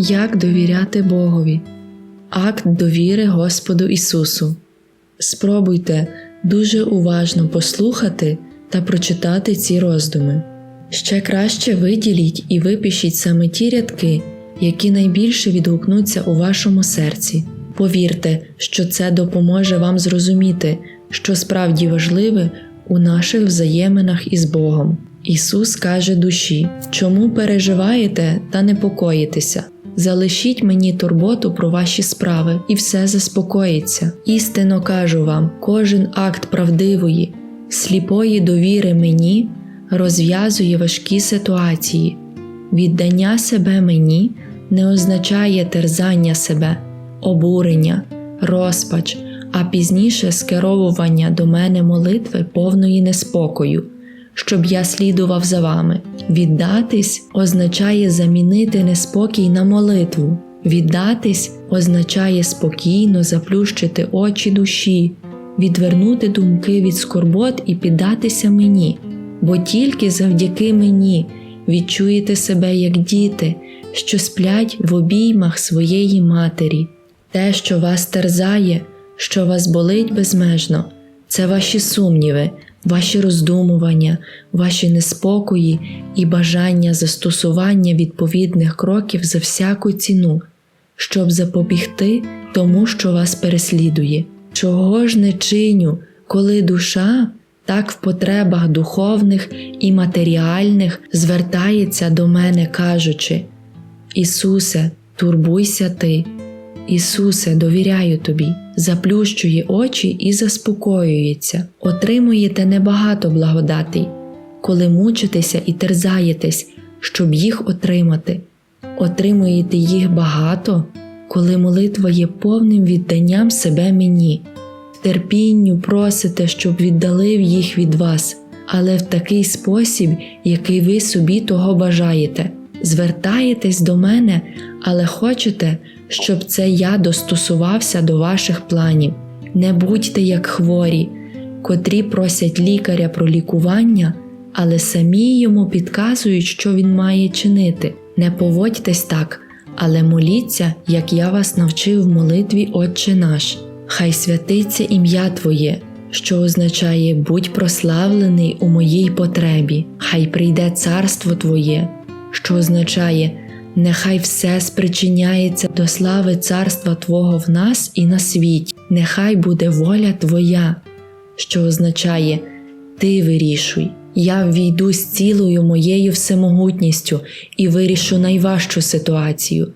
Як довіряти Богові? Акт довіри Господу Ісусу. Спробуйте дуже уважно послухати та прочитати ці роздуми. Ще краще виділіть і випишіть саме ті рядки, які найбільше відгукнуться у вашому серці. Повірте, що це допоможе вам зрозуміти, що справді важливе у наших взаєминах із Богом. Ісус каже душі, чому переживаєте та непокоїтеся? Залишіть мені турботу про ваші справи, і все заспокоїться. Істинно кажу вам, кожен акт правдивої, сліпої довіри мені розв'язує важкі ситуації. Віддання себе мені не означає терзання себе, обурення, розпач, а пізніше скеровування до мене молитви повної неспокою, щоб я слідував за вами. Віддатись означає замінити неспокій на молитву. Віддатись означає спокійно заплющити очі душі, відвернути думки від скорбот і піддатися мені, бо тільки завдяки мені відчуєте себе як діти, що сплять в обіймах своєї матері. Те, що вас терзає, що вас болить безмежно, це ваші сумніви, ваші роздумування, ваші неспокої і бажання застосування відповідних кроків за всяку ціну, щоб запобігти тому, що вас переслідує. Чого ж не чиню, коли душа так в потребах духовних і матеріальних звертається до мене, кажучи: Ісусе, турбуйся ти. Ісусе, довіряю тобі, заплющує очі і заспокоюється, отримуєте небагато благодатей, коли мучитеся і терзаєтесь, щоб їх отримати, отримуєте їх багато, коли молитва є повним відданням себе мені, терпінню просите, щоб віддалив їх від вас, але в такий спосіб, який ви собі того бажаєте. Звертаєтесь до мене, але хочете, щоб це я достосувався до ваших планів. Не будьте як хворі, котрі просять лікаря про лікування, але самі йому підказують, що він має чинити. Не поводьтесь так, але моліться, як я вас навчив в молитві Отче наш. Хай святиться ім'я Твоє, що означає будь прославлений у моїй потребі, хай прийде царство Твоє, що означає Нехай все спричиняється до слави царства Твого в нас і на світі, нехай буде воля Твоя, що означає Ти вирішуй, я ввійду з цілою моєю всемогутністю і вирішу найважчу ситуацію.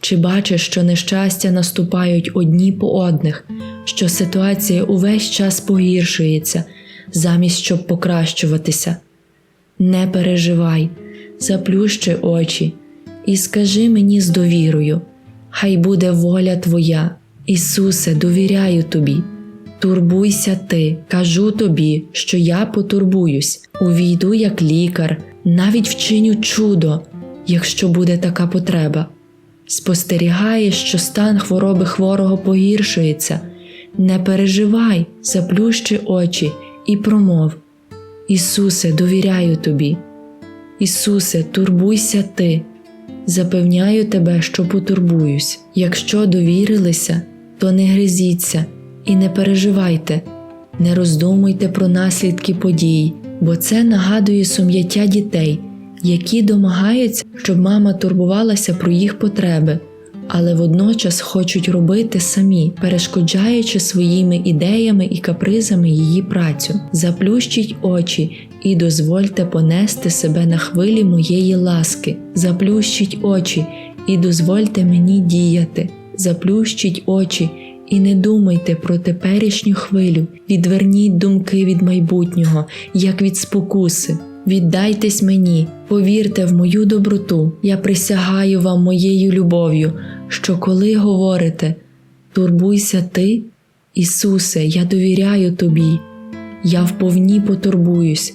Чи бачиш, що нещастя наступають одні по одних, що ситуація увесь час погіршується, замість щоб покращуватися? Не переживай, заплющи очі і скажи мені з довірою, хай буде воля Твоя, Ісусе, довіряю Тобі. Турбуйся ти, кажу тобі, що я потурбуюсь, увійду як лікар, навіть вчиню чудо, якщо буде така потреба. Спостерігаєш, що стан хвороби хворого погіршується, не переживай, заплющи очі і промов. Ісусе, довіряю тобі. Ісусе, турбуйся ти, запевняю тебе, що потурбуюсь. Якщо довірилися, то не гризіться і не переживайте, не роздумуйте про наслідки подій, бо це нагадує сум'яття дітей, які домагаються, щоб мама турбувалася про їх потреби, але водночас хочуть робити самі, перешкоджаючи своїми ідеями і капризами її працю. Заплющіть очі і дозвольте понести себе на хвилі моєї ласки. Заплющіть очі і дозвольте мені діяти. Заплющіть очі і не думайте про теперішню хвилю, відверніть думки від майбутнього, як від спокуси. Віддайтесь мені, повірте в мою доброту, я присягаю вам моєю любов'ю, що коли говорите Турбуйся ти, Ісусе, я довіряю тобі, я вповні потурбуюсь,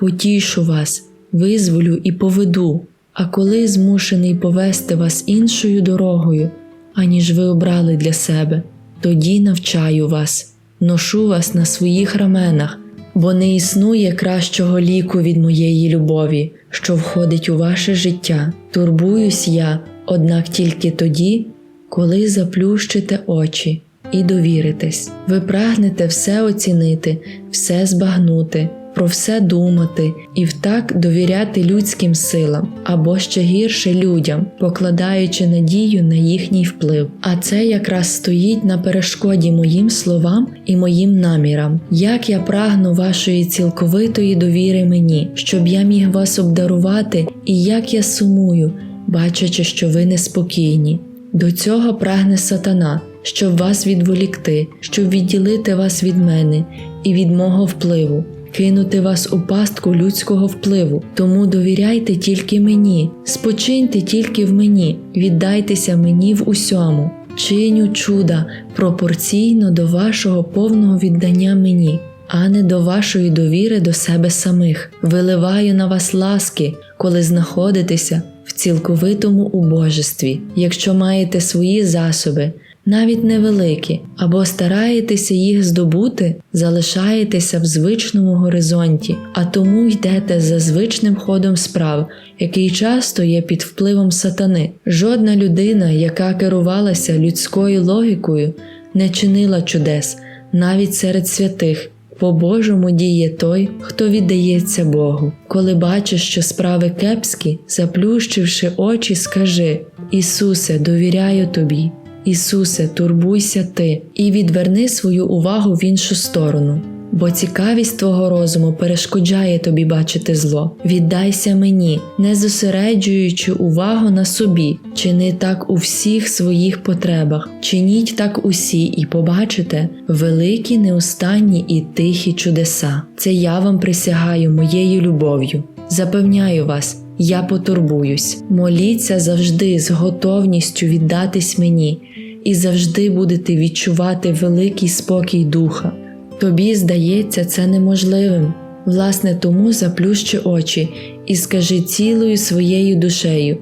потішу вас, визволю і поведу, а коли змушений повести вас іншою дорогою, аніж ви обрали для себе, тоді навчаю вас, ношу вас на своїх раменах бо не існує кращого ліку від моєї любові, що входить у ваше життя. Турбуюсь я, однак тільки тоді, коли заплющите очі і довіритесь. Ви прагнете все оцінити, все збагнути, про все думати і втак довіряти людським силам або ще гірше людям, покладаючи надію на їхній вплив. А це якраз стоїть на перешкоді моїм словам і моїм намірам. Як я прагну вашої цілковитої довіри мені, щоб я міг вас обдарувати, і як я сумую, бачачи, що ви неспокійні. До цього прагне сатана, щоб вас відволікти, щоб відділити вас від мене і від мого впливу, кинути вас у пастку людського впливу. Тому довіряйте тільки мені, спочиньте тільки в мені, віддайтеся мені в усьому, чиню чуда пропорційно до вашого повного віддання мені. А не до вашої довіри до себе самих, виливаю на вас ласки, коли знаходитеся в цілковитому убожестві, якщо маєте свої засоби, навіть невеликі, або стараєтеся їх здобути, залишаєтеся в звичному горизонті, а тому йдете за звичним ходом справ, який часто є під впливом сатани. Жодна людина, яка керувалася людською логікою, не чинила чудес навіть серед святих. По Божому діє той, хто віддається Богу. Коли бачиш, що справи кепські, заплющивши очі, скажи: Ісусе, довіряю тобі. Ісусе, турбуйся ти і відверни свою увагу в іншу сторону, бо цікавість твого розуму перешкоджає тобі бачити зло. Віддайся мені, не зосереджуючи увагу на собі, чини так у всіх своїх потребах, чиніть так усі, і побачите великі, неустанні і тихі чудеса. Це я вам присягаю моєю любов'ю. Запевняю вас. Я потурбуюсь, моліться завжди з готовністю віддатись мені, і завжди будете відчувати великий спокій духа. Тобі здається це неможливим. Власне, тому заплющи очі і скажи цілою своєю душею: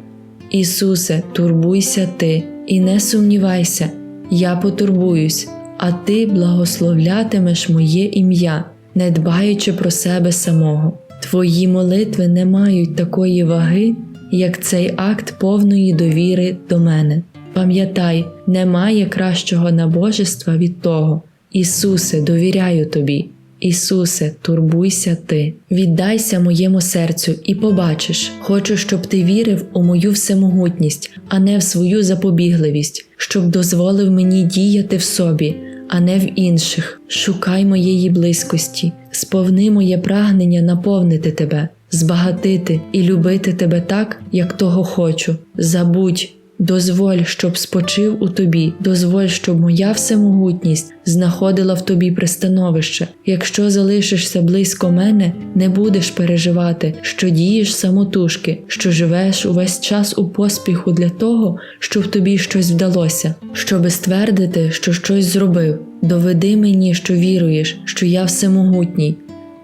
Ісусе, турбуйся ти, і не сумнівайся, я потурбуюсь, а ти благословлятимеш моє ім'я, не дбаючи про себе самого. Твої молитви не мають такої ваги, як цей акт повної довіри до мене. Пам'ятай, немає кращого набожества від того. Ісусе, довіряю тобі. Ісусе, турбуйся ти, віддайся моєму серцю і побачиш, хочу, щоб ти вірив у мою всемогутність, а не в свою запобігливість, щоб дозволив мені діяти в собі, а не в інших. Шукай моєї близькості, сповни моє прагнення наповнити тебе, збагатити і любити тебе так, як того хочу. Забудь. Дозволь, щоб спочив у тобі, дозволь, щоб моя всемогутність знаходила в тобі пристановище. Якщо залишишся близько мене, не будеш переживати, що дієш самотужки, що живеш увесь час у поспіху для того, щоб тобі щось вдалося, щоби ствердити, що щось зробив. Доведи мені, що віруєш, що я всемогутній.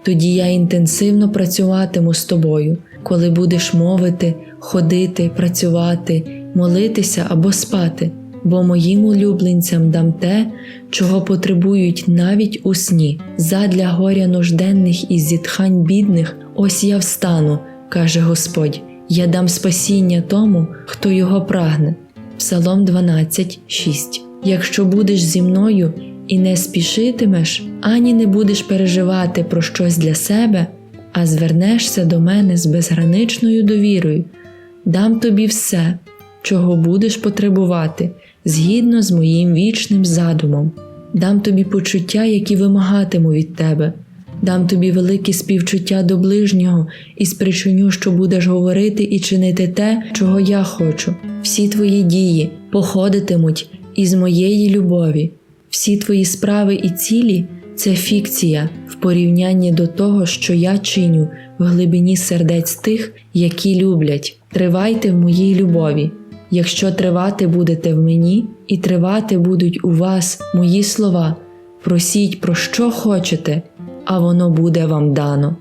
Тоді я інтенсивно працюватиму з тобою, коли будеш мовити, ходити, працювати молитися або спати, бо моїм улюбленцям дам те, чого потребують навіть у сні. Задля горя нужденних і зітхань бідних, ось я встану, каже Господь, я дам спасіння тому, хто його прагне. Псалом 12, 6 Якщо будеш зі мною і не спішитимеш, ані не будеш переживати про щось для себе, а звернешся до мене з безграничною довірою, дам тобі все чого будеш потребувати, згідно з моїм вічним задумом, дам тобі почуття, які вимагатиму від тебе, дам тобі велике співчуття до ближнього і спричиню, що будеш говорити і чинити те, чого я хочу. Всі твої дії походитимуть із моєї любові, всі твої справи і цілі. Це фікція в порівнянні до того, що я чиню в глибині сердець тих, які люблять. Тривайте в моїй любові. Якщо тривати будете в мені і тривати будуть у вас мої слова, просіть про що хочете, а воно буде вам дано.